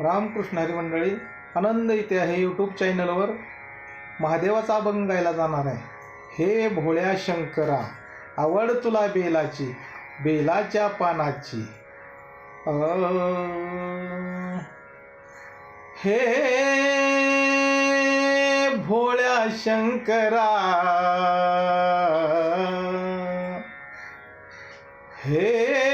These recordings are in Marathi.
रामकृष्ण हरी मंडळी आनंद इथे आहे यूट्यूब चॅनलवर महादेवाचा अभंग गायला जाणार आहे. हे भोळ्या शंकरा आवड तुला बेलाची बेलाच्या पानाची. अ, हे भोळ्या शंकरा हे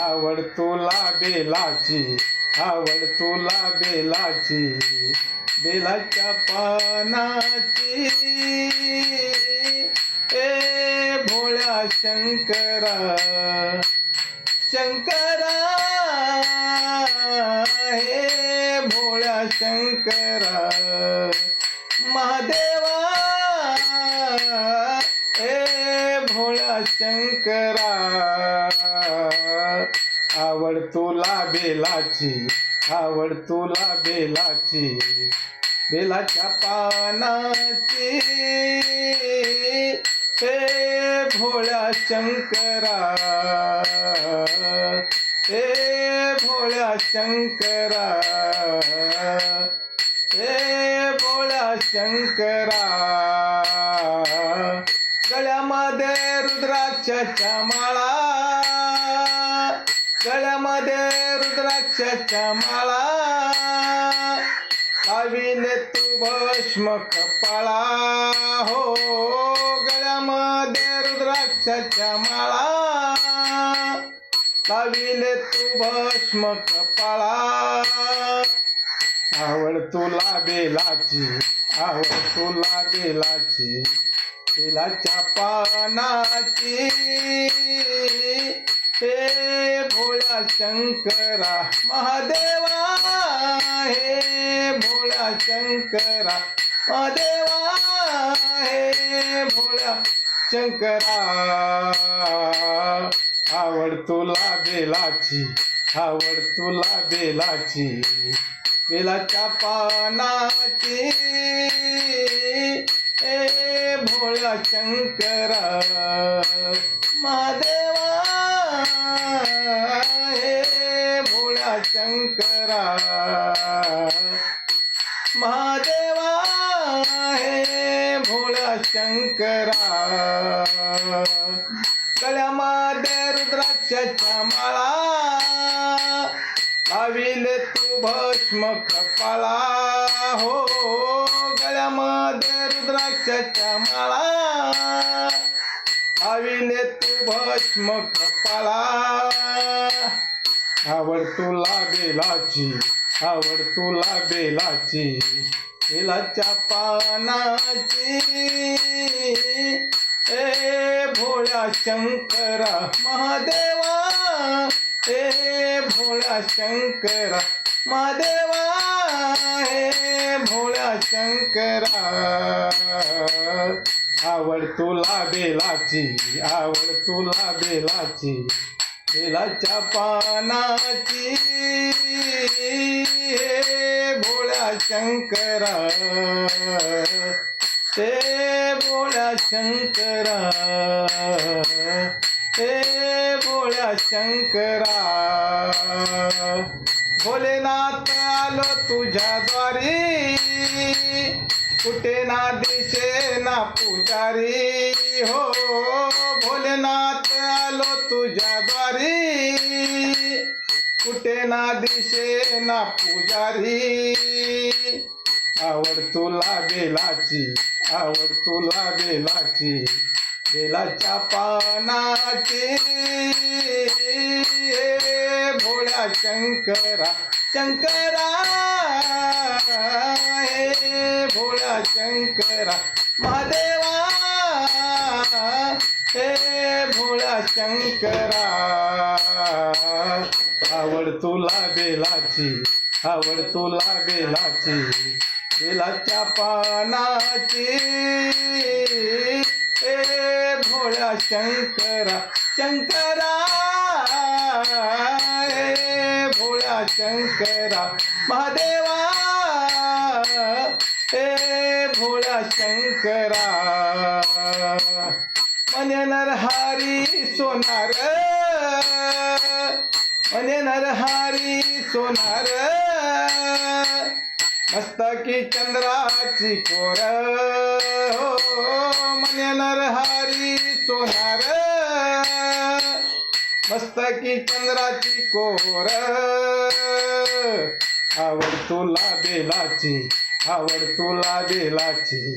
आवड तुला बेलाची आवड तुला बेलाची बेलाच्या पानाची. ए भोळ्या शंकरा शंकरा. हे भोळ्या शंकरा. आवड तुला बेलाची आवड तुला बेलाची बेलाच्या पानाची. हे भोळ्या शंकरा. हे भोळ्या शंकरा. हे भोळ्या शंकरा. गळ्यामध्ये रुद्राच्या माळा. गळ्यामध्ये रुद्राक्षाच्या माळा. लाविले तू भस्म कपाळा. हो गळ्यामध्ये रुद्राक्षाच्या माळा. लाविले तू भस्म कपाळा. आवड तुला बेलाची आवड तुला बेलाची बेलाच्या पानाची. हे भोळा शंकरा महादेवा हे भोळा शंकरा महादेवा हे भोळा शंकरा. आवड तुला बेलाची आवड तुला बेलाची बेलाच्या पानाची. ए भोळा शंकरा महादेव. शंकरा महादेवा हे भोळा शंकरा. कल्यामध्ये रुद्राक्षाच्या माळा. लाविले तू भस्म कपाला हो गळ्यामध्ये रुद्राक्षाच्या माळा. लाविले तू भस्म कपाला आवड तुला बेलाची आवड तुला बेलाची बेलाच्या पानाची. ए भोळ्या शंकरा महादेवा हे भोळ्या शंकरा महादेवा हे भोळ्या शंकरा. आवड तुला बेलाची आवड तुला बेलाची बेलाच्या पानाची हे भोळ्या शंकरा. हे भोळ्या शंकरा. हे भोळ्या शंकरा. भोलेनाथ आलो तुझ्या द्वारी कुठे ना दिशे ना पुजारी. हो भोलेनाथ. आलो तुझ्या द्वारी. कुठे ना दिशे ना पुजारी. आवड तुला बेलाची आवड तुला बेलाची. बेलाच्या पानाची. हे भोळ्या शंकरा शंकरा. हे भोळ्या शंकरा महादेवा. हे शंकरा आवड तुला बेलाची आवड तुला बेलाची बेलाच्या पानाची. ए भोळ्या शंकरा शंकरा ए भोळ्या शंकरा महादेवा ए भोळ्या शंकरा. म्हणे नरहारी सोनार. म्हणे नरहारी सोनार. मस्तकी चंद्राची कोर हो म्हणे नरहारी सोनार. मस्तकी चंद्राची कोर. आवड तुला बेलाची आवड तुला बेलाची.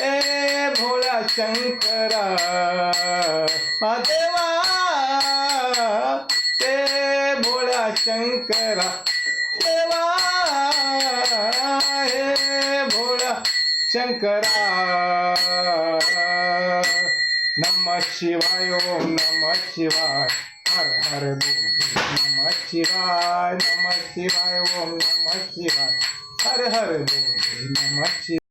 ए भोळा शंकरा महादेवा ते भोळा शंकरा देवा हे भोळा शंकरा नम शिवाय, ओम नम शिवाय, हर हर नम शिवाय नम शिवाय, ओम नम शिवाय, हर हर नम शिवाय।